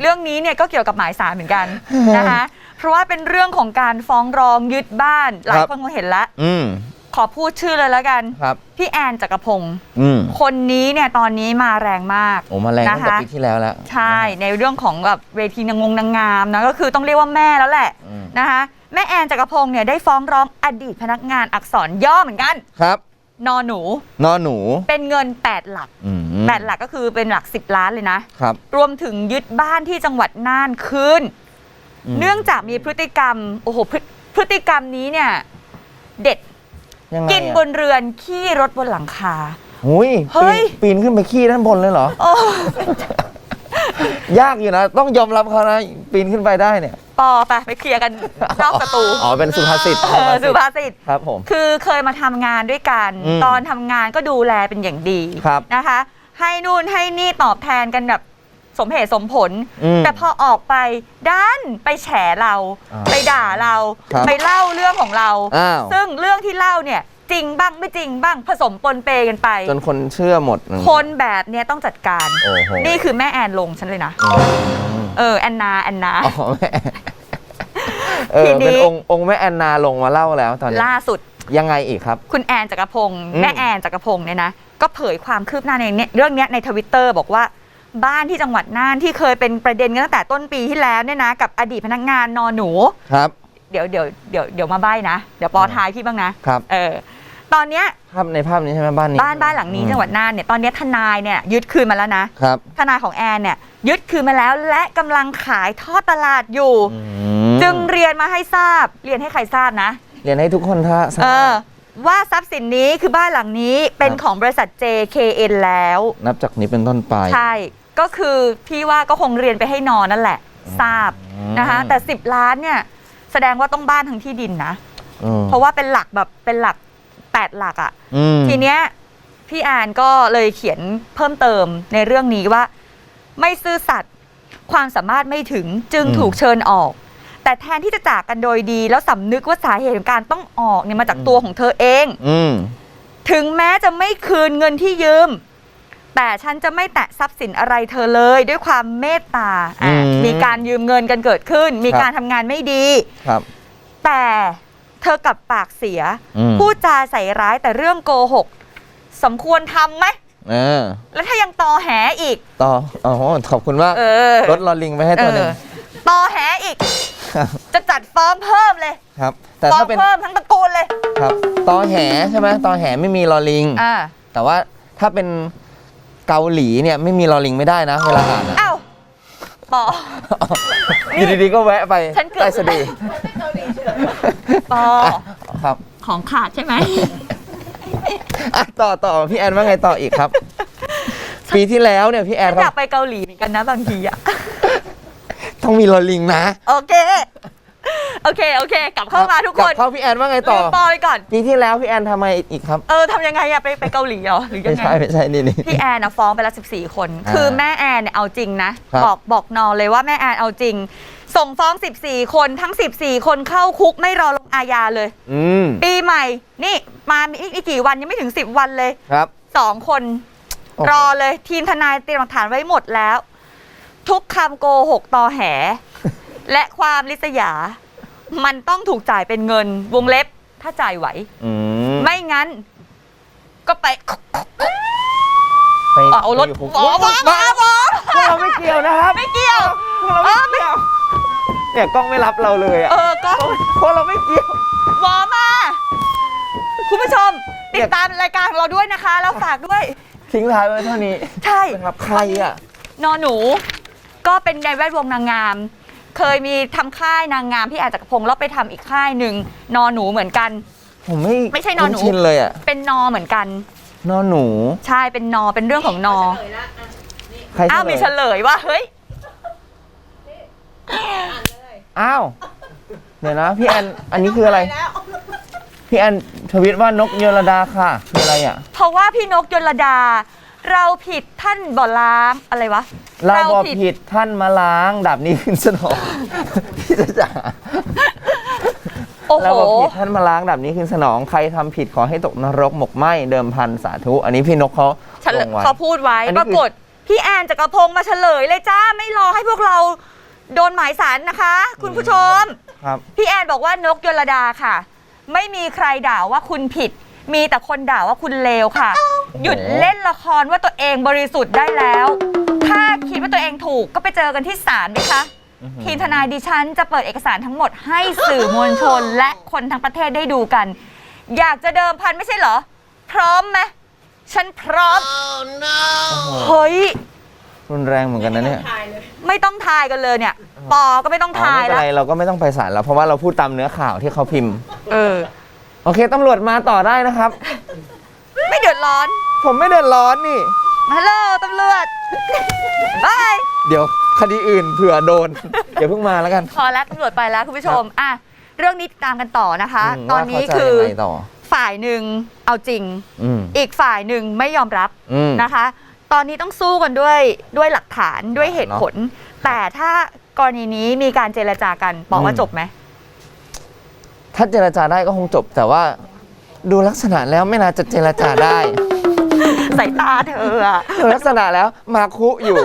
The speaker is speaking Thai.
เรื่องนี้เนี่ยก็เกี่ยวกับหมายสารเหมือนกันนะคะเพราะว่าเป็นเรื่องของการฟ้องร้องยึดบ้าน หลายครับคนคงเห็นแล้วอืม ขอพูดชื่อเลยแล้วกันครับ พี่แอนจักรพงศ์อืมคนนี้เนี่ยตอนนี้มาแรงมาก โอ้มาแรงตั้งแต่นะคะ ปีที่แล้วแล้ว ใช่ในเรื่องของแบบเวทีนางงนางงามนะก็คือต้องเรียกว่าแม่แล้วแหละอืม นะคะแม่แอนจักรพงศ์เนี่ยได้ฟ้องร้องอดีตพนักงานอักษรย่อเหมือนกัน ครับ นอหนู นอหนูเป็นเงิน 8 หลัก อืม8 หลักก็คือเป็นหลัก 10 ล้านเลยนะ ครับรวมถึงยึดบ้านที่จังหวัดน่านคืนอืมเนื่องจากมีพฤติกรรม โอ้โหพฤพฤติกรรมนี้เนี่ย เด็ดยังไงกินอะบนเรือนขี้รถบนหลังคา หุยเฮ้ยปีนปีนขึ้นไปขี้ด้านบนเลยเหรอ โอ้ ยากอยู่นะ ต้องยอมรับเขานะ ปีนขึ้นไปได้เนี่ย ปอไปไปเคลียร์กันนอกสตู อ๋อ เป็นสุภาษิตเออสุภาษิต ครับผม คือเคยมาทำงานด้วยกัน อืมตอนทำงานก็ดูแลเป็นอย่างดีครับนะคะ ให้นู่นให้นี่ตอบแทนกันแบบสมเหตุสมผล อืมแต่พอออกไปด้านไปแฉเรา อ่าไปด่าเรา ครับไปเล่าเรื่องของเรา อ้าว ซึ่งเรื่องที่เล่าเนี่ย จริงบ้างไม่จริงบ้างผสมปนเปกันไป จนคนเชื่อหมดคนแบบเนี้ยต้องจัดการ โอ้โหนี่คือแม่แอนลงฉันเลยนะอืมเออแอนนาแอนนา อ๋อแม่เออทีนี้ เป็นองค์องค์แม่แอนนาลงมาเล่าแล้วตอนนี้ล่าสุด ยังไงอีกครับ คุณแอนจักรพงศ์อืม แม่แอนจักรพงศ์เนี่ยนะก็เผยความคืบหน้าในเนี่ยเรื่องเนี้ยในทวิตเตอร์บอกว่า บ้านที่จังหวัดน่านที่เคยเป็นประเด็นกันตั้งแต่ต้นปีที่แล้วเนี่ยนะกับอดีตพนักงานนอนหนู ครับ เดี๋ยวเดี๋ยวเดี๋ยวเดี๋ยวมาใบ้นะ เดี๋ยวปอท้ายพี่บ้างนะครับ เออ ตอนเนี้ยภาพในภาพนี้ใช่ไหมบ้านนี้บ้านบ้านหลังนี้จังหวัดน่านเนี่ยตอนเนี้ยทนายเนี่ยยึดคืนมาแล้วนะครับ ทนายของแอนเนี่ยยึดคืนมาแล้วและกำลังขายทอดตลาดอยู่ อืมจึงเรียนมาให้ทราบ เรียนให้ใครทราบนะ เรียนให้ทุกคนท่าทราบเออว่าทรัพย์สินนี้คือบ้านหลังนี้เป็นครับของบริษัท JKN แล้ว นับจากนี้เป็นต้นไป ใช่ ก็คือพี่ว่าก็คงเรียนไปให้นอนนั่นแหละ ทราบอืม นะคะ แต่ 10 ล้านเนี่ย แสดงว่าต้องบ้านทั้งที่ดินนะ อืมเพราะว่าเป็นหลักแบบเป็นหลัก 8 หลักอะ่ะอืมทีเนี้ยพี่แอนก็เลยเขียนเพิ่มเติมในเรื่องนี้ว่า ไม่ซื่อสัตย์ความสามารถไม่ถึงจึงถูกเชิญออก แต่แทนที่จะจากกันโดยดี แล้วสำนึกว่าสาเหตุของการต้องออกเนี่ยมาจากตัวของเธอเองอืมถึงแม้จะไม่คืนเงินที่ยืม แต่ฉันจะไม่แตะทรัพย์สินอะไรเธอเลย ด้วยความเมตตาอะอืมมีการยืมเงินกันเกิดขึ้น มีครับการทำงานไม่ดีครับแต่ เธอกลับปากเสีย อืม พูดจาใส่ร้ายแต่เรื่องโกหก สมควรทำไหม เออแล้วถ้ายังตอแหอีก ต่ออ๋อขอบคุณมากเออรถลอลิงไปให้ตัวหนึ่งเออตอแหอีกครับจะจัดฟ้องเพิ่มเลยครับ แต่ฟ้องถ้าเป็นเพิ่มทั้งตระกูลเลย ครับตอแหใช่ไหมตอแหไม่มีลอลิง อ่าแต่ว่าถ้าเป็นเกาหลีเนี่ยไม่มีลอลิงไม่ได้นะเวลาอ่านอะ อ้าวปอ อยู่ดีๆก็แวะไปฉันเกือบ ใต้สะดือ ปออะครับของขาดใช่ไหม อะต่อต่อพี่แอนว่าไงต่ออีกครับ ปีที่แล้วเนี่ยพี่แอนอยากไปเกาหลีเหมือนกันนะบางทีอะ ต้องมีลอลิงนะ โอเค โอเคโอเค กลับเข้ามาทุกคนลับเข้าพี่แอนว่าไงต่อลืมปอไปก่อนปีที่แล้วพี่แอนทำไมอีกครับ เออทำยังไงอะไปไปเกาหลีเหรอหรือยัไม่งไงใช่ไม่ใช่นี่นี่พี่แอนนะฟ้องไปแล้ว14 คนอ่าคือแม่แอนเนี่ยเอาจริงนะครับบอกบอกนอนเลยว่าแม่แอนเอาจริงส่งฟ้อง 14 คนทั้ง 14 คนเข้าคุกไม่รอลงอาญาเลยอืมปีใหม่ นี่มาไม่ไม่กี่วันยังไม่ถึง 10 วันเลยครับสองคนโอ้โหรอเลยทีมทนายเตรียมหลักฐานไว้หมดแล้ว ทุกคำโกหกตอแห และความลิษยา มันต้องถูกจ่ายเป็นเงินวงเล็บถ้าจ่ายไหว อืมไม่งั้น ก็ไปไปเอารถไปยู่หมอหมอหมอหมอพวกเราไม่เกี่ยวนะครับไม่เกี่ยว พวกเราไม่เกี่ยวเนี่ยกล้องไม่รับเราเลยอะเออก็พวกเราไม่เกี่ยว หมอมา คุณผู้ชม ติดตามรายการของเราด้วยนะคะ แล้วฝากด้วย ทิ้งท้ายไว้เท่านี้ใช่ สำหรับใครอะนอหนู ก็เป็นในแวดวงนางงาม เคยมีทำค่ายนางงามพี่อาจจักรพงศ์แล้วไปทำอีกค่ายหนึ่งนอหนูเหมือนกัน ผมไม่ไม่ใช่นอนหนู คุ้ชินเลยอะเป็นนอเหมือนกัน นอนหนู ใช่เป็นนอเป็นเรื่องของนอ ใครอ้าวมีเฉเฉลยลยว่าเฮ้ย อ้าว เดี๋ยวนะพี่แอน อันนี้คืออะไร พี่แอนทวิตว่านกเยลดาค่ะ คืออะไรอะ เพราะว่าพี่นกยลดา เราผิดท่านบ่ล้างอะไรวะเราบอกผิดท่านมาล้างดาบนี้ขึ้นสนองพี่จะจ๋าโอ้โหเราบอกผิดท่านมาล้างดาบนี้ขึ้นสนองใครทำผิดขอให้ตกนรกหมกไหมเดิมพันสาธุ อันนี้พี่นกเขาฉันลงไว้เขาพูดไว้อันนี้ปรากฏพี่แอนจักรพงศ์มาเฉลยเลยจ้าไม่รอให้พวกเราโดนหมายสารนะคะ คุณผู้ชม ครับ พี่แอนบอกว่านกยลดาค่ะ ไม่มีใครด่าว่าคุณผิด มีแต่คนด่าว่าคุณเลวค่ะ หยุดเล่นละครว่าตัวเองบริสุทธิ์ได้แล้ว ถ้าคิดว่าตัวเองถูกก็ไปเจอกันที่ศาลไหมคะอือหือทีมทนายดิฉันจะเปิดเอกสารทั้งหมดให้สื่อมวลชน และคนทั้งประเทศได้ดูกัน อยากจะเดิมพันไม่ใช่เหรอ พร้อมไหมฉันพร้อมโอ้โหเฮ้ยรุนแรงเหมือนกันนะเนี่ยไม่ต้องทายกันเลยเนี่ย ปอก็ไม่ต้องอ๋อทายไม่เป็นแล้วไรเราก็ไม่ต้องไปศาลแล้วเพราะว่าเราพูดตามเนื้อข่าวที่เขาพิมพ์ เออ โอเคตำรวจมาต่อได้นะครับ ไม่เดือดร้อนผมไม่เดือดร้อนนี่ ฮัลโหลตำรวจบายเดี๋ยวคดีอื่นเผื่อโดน เดี๋ยวเพิ่งมาแล้วกัน พอแล้วตำรวจไปแล้วคุณผู้ชมอะเรื่องนี้ติดตามกันต่อนะคะ มตอนนี้ว่าเขาจะคือยังไงต่อ ฝ่ายหนึ่งเอาจริง อืม อีกฝ่ายหนึ่งไม่ยอมรับอืมนะคะ ตอนนี้ต้องสู้กันด้วยด้วยหลักฐานด้วยเหตุผล แต่ถ้ากรณีนี้มีการเจรจากันบอกว่าอืม จบไหม ถ้าเจรจาได้ก็คงจบ แต่ว่าดูลักษณะแล้วไม่น่าจะเจรจาได้ สายตาเธออะ ดูลักษณะแล้วมาคุอยู่